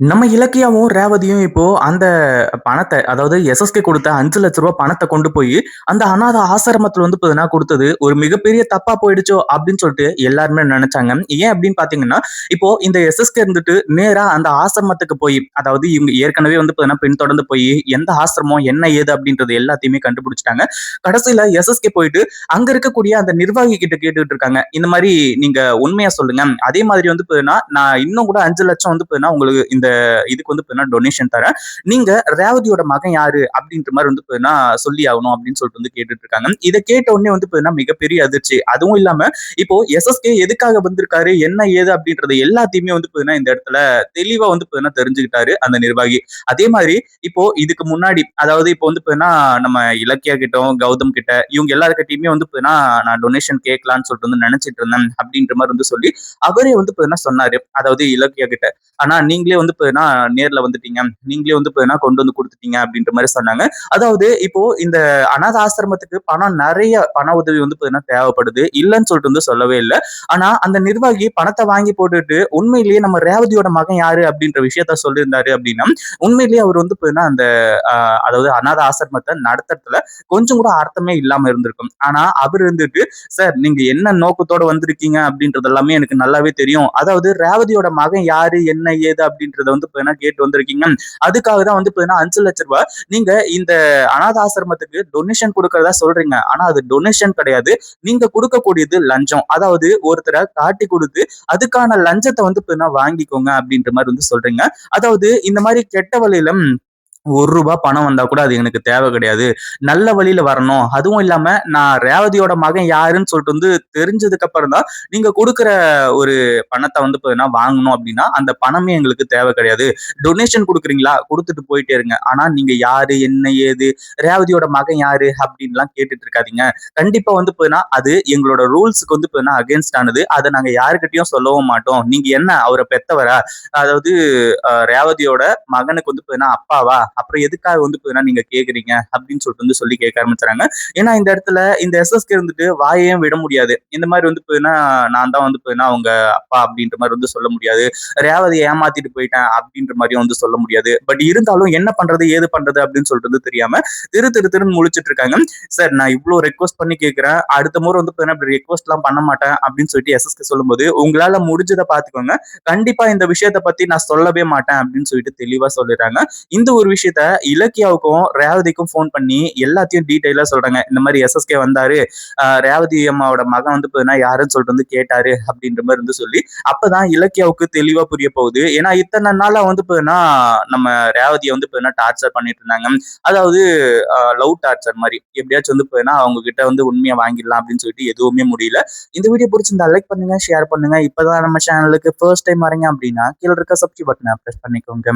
நம்ம இலக்கியாவும், ரேவதியும் இப்போ அந்த பணத்தை அதாவது எஸ்எஸ்கே கொடுத்த அஞ்சு லட்ச ரூபாய் பணத்தை கொண்டு போய் அந்த அநாத ஆசிரமத்துல வந்து பாத்தீங்கன்னா கொடுத்தது ஒரு மிகப்பெரிய தப்பா போயிடுச்சோ! அப்படின்னு சொல்லிட்டு எல்லாருமே நினைச்சாங்க ஏன் அப்படின்னு பாத்தீங்கன்னா, இப்போ இந்த எஸ்எஸ்கே இருந்துட்டு நேரா அந்த ஆசிரமத்துக்கு போய் அதாவது இவங்க ஏற்கனவே வந்து பார்த்தீங்கன்னா பின் தொடர்ந்து போய் எந்த ஆசிரமம், என்ன ஏது அப்படின்றது எல்லாத்தையுமே கண்டுபிடிச்சிட்டாங்க கடைசியில எஸ்எஸ்கே போயிட்டு, அங்க இருக்கக்கூடிய அந்த நிர்வாகி கிட்ட கேட்டுட்டு இருக்காங்க. இந்த மாதிரி நீங்க உண்மையா சொல்லுங்க. அதே மாதிரி வந்து பார்த்தீங்கன்னா நான் இன்னும் கூட அஞ்சு லட்சம் வந்து பார்த்தீங்கன்னா உங்களுக்கு இந்த இதுக்கு வந்து டொனேஷன் தரேன். நீங்க ரேவதியோட மகன் யாரு? அப்படின்ற மாதிரி வந்து சொல்லி ஆகணும் அப்படின்னு சொல்லிட்டு வந்து கேட்டுட்டு இருக்காங்க. இத கேட்ட உடனே வந்து பாத்தீங்கன்னா மிகப்பெரிய அதிர்ச்சி. அதுவும் இல்லாம இப்போ எஸ்எஸ்கே எதுக்காக வந்திருக்காரு? என்ன ஏது? அப்படின்றது எல்லாத்தையுமே வந்து பார்த்தீங்கன்னா இந்த இடத்துல தெளிவா வந்து தெரிஞ்சுக்கிட்டாரு அந்த நிர்வாகி. அதே மாதிரி இப்போ இதுக்கு முன்னாடி அதாவது இப்போ வந்து பாத்தீங்கன்னா நம்ம இலக்கியா கிட்டும், கௌதம் கிட்ட இவங்க எல்லாருக்கிட்டையுமே வந்து பாத்தீங்கன்னா நான் டொனேஷன் கேட்கலான்னு சொல்லிட்டு வந்து நினைச்சிட்டு இருந்தேன் அப்படின்ற மாதிரி வந்து சொல்லி, அவரே வந்து பார்த்தீங்கன்னா சொன்னாரு. அதாவது இலக்கியா கிட்ட. ஆனா நீங்களே வந்து பாத்தீங்கன்னா நேர்ல வந்துட்டீங்க. நீங்களே வந்து பாத்தீங்கன்னா கொண்டு வந்து குடுத்துட்டீங்க அப்படின்ற மாதிரி சொன்னாங்க. அதாவது இப்போ இந்த அநாத ஆசிரமத்துக்கு பணம் நிறைய பண உதவி வந்து பாத்தீங்கன்னா தேவைப்படுது. இல்லன்னு சொல்லிட்டு வந்து சொல்லவே இல்ல. ஆனா அந்த நிர்வாகி பணத்தை வாங்கி போட்டுட்டு, உண்மையிலேயே நம்ம ரேவதியோட மகன் யாரு? அப்படின்ற விஷயத்த சொல்லியிருந்தாரு அப்படின்னா உண்மையிலேயே அவர் வந்து பாத்தீங்கன்னா அந்த அதாவது அநாத ஆசிரமத்தை நடத்துறதுல கொஞ்சம் கூட அர்த்தமே இல்லாம இருந்திருக்கும். ஆனா அவர் இருந்துட்டு, சார் நீங்க என்ன நோக்கத்தோட வந்திருக்கீங்க அப்படின்றது எல்லாமே எனக்கு நல்லாவே தெரியும். அதாவது ரேவதியோட மகன் யாரு? என்ன ஏது? அப்டின்றத வந்து பாத்தீங்கன்னா கேட்டு வந்திருக்கீங்க. அதுக்காக தான் வந்து பாத்தீங்கன்னா ரூ. 5,00,000 நீங்க இந்த அநாத ஆசிரமத்துக்கு டொனேஷன் கொடுக்கறதா சொல்றீங்க. ஆனா அது டொனேஷன் கிடையாது. நீங்க கொடுக்கக்கூடியது லஞ்சம். அதாவது ஒருத்தரை காட்டி கொடுத்து அதுக்கான லஞ்சத்தை வந்து பாத்தீங்கன்னா வாங்கிக்கோங்க அப்படின்ற மாதிரி வந்து சொல்றீங்க. அதாவது இந்த மாதிரி கெட்ட வழியில ஒரு ரூபா பணம் வந்தா கூட அது எனக்கு தேவை கிடையாது. நல்ல வழியில வரணும். அதுவும் இல்லாம நான் ரேவதியோட மகன் யாருன்னு சொல்லிட்டு வந்து தெரிஞ்சதுக்கு அப்புறம் தான், நீங்க கொடுக்குற ஒரு பணத்தை வந்து வாங்கணும் அப்படின்னா அந்த பணமே எங்களுக்கு தேவை கிடையாது. டொனேஷன் கொடுக்குறீங்களா கொடுத்துட்டு போயிட்டே இருங்க. ஆனா நீங்க யாரு? என்ன ஏது? ரேவதியோட மகன் யாரு? அப்படின்லாம் கேட்டுட்டு இருக்காதீங்க. கண்டிப்பா வந்து பாத்தீங்கன்னா, அது எங்களோட ரூல்ஸ்க்கு வந்து பாத்தீங்கன்னா அகைன்ஸ்ட் ஆனது. அதை நாங்க யாருக்கிட்டையும் சொல்லவும் மாட்டோம். நீங்க என்ன அவரை பெத்தவரா? அதாவது ரேவதியோட மகனுக்கு வந்து பாத்தீங்கன்னா அப்பாவா? அப்புறம் எதுக்காக வந்து பார்த்தீங்கன்னா நீங்க கேக்குறீங்க அப்படின்னு சொல்லிட்டு வந்து சொல்லி கேட்க ஆரம்பிச்சுறாங்க. ஏன்னா இந்த இடத்துல இந்த எஸ்எஸ்கே இருந்துட்டு வாயையும் விட முடியாது. இந்த மாதிரி வந்து பார்த்தீங்கன்னா நான் தான் வந்து பார்த்தீங்கன்னா அவங்க அப்பா அப்படின்ற மாதிரி வந்து சொல்ல முடியாது. ரேவதி ஏமாத்திட்டு போயிட்டேன் அப்படின்ற மாதிரியும் வந்து சொல்ல முடியாது. பட் இருந்தாலும் என்ன பண்றது? ஏது பண்றது? அப்படின்னு சொல்லிட்டு வந்து தெரியாம திரு திரு திருன்னு முழிச்சிட்டு இருக்காங்க. சார் நான் இவ்ளோ ரெக்வஸ்ட் பண்ணி கேட்கிறேன். அடுத்த முறை வந்து பாத்தீங்கன்னா ரெக்வஸ்ட் எல்லாம் பண்ண மாட்டேன் அப்படின்னு சொல்லிட்டு எஸ்எஸ்கே சொல்லும்போது, உங்களால முடிஞ்சதை பாத்துக்கோங்க. கண்டிப்பா இந்த விஷயத்த பத்தி நான் சொல்லவே மாட்டேன் அப்படின்னு சொல்லிட்டு தெளிவா சொல்லிடுறாங்க. இந்த ஒரு விஷயம் விஷயத்த இலக்கியாவுக்கும், ரேவதிக்கும் ஃபோன் பண்ணி எல்லாத்தையும் டீட்டெயிலா சொல்றாங்க. இந்த மாதிரி எஸ்எஸ்கே வந்தாரு. ரேவதி அம்மாவோட மகன் வந்து பாத்தீங்கன்னா யாருன்னு சொல்லிட்டு வந்து கேட்டாரு அப்படின்ற மாதிரி இருந்து சொல்லி, அப்பதான் இலக்கியாவுக்கு தெளிவா புரிய போகுது. ஏன்னா இத்தனை நாளா வந்து போதுன்னா நம்ம ரேவதியை வந்து போதுன்னா டார்ச்சர் பண்ணிட்டு இருந்தாங்க. அதாவது லவ் டார்ச்சர் மாதிரி எப்படியாச்சும் வந்து போதுன்னா அவங்க கிட்ட வந்து உண்மையை வாங்கிடலாம் அப்படின்னு சொல்லிட்டு எதுவுமே முடியல. இந்த வீடியோ பிடிச்சிருந்தா லைக் பண்ணுங்க, ஷேர் பண்ணுங்க. இப்பதான் நம்ம சேனலுக்கு ஃபர்ஸ்ட் டைம் வரீங்க அப்படின்னா கீழ இருக்க சப்ஸ்கிரைப் பட்டனை ப்ரெஸ் பண்ணிக்கோங்க.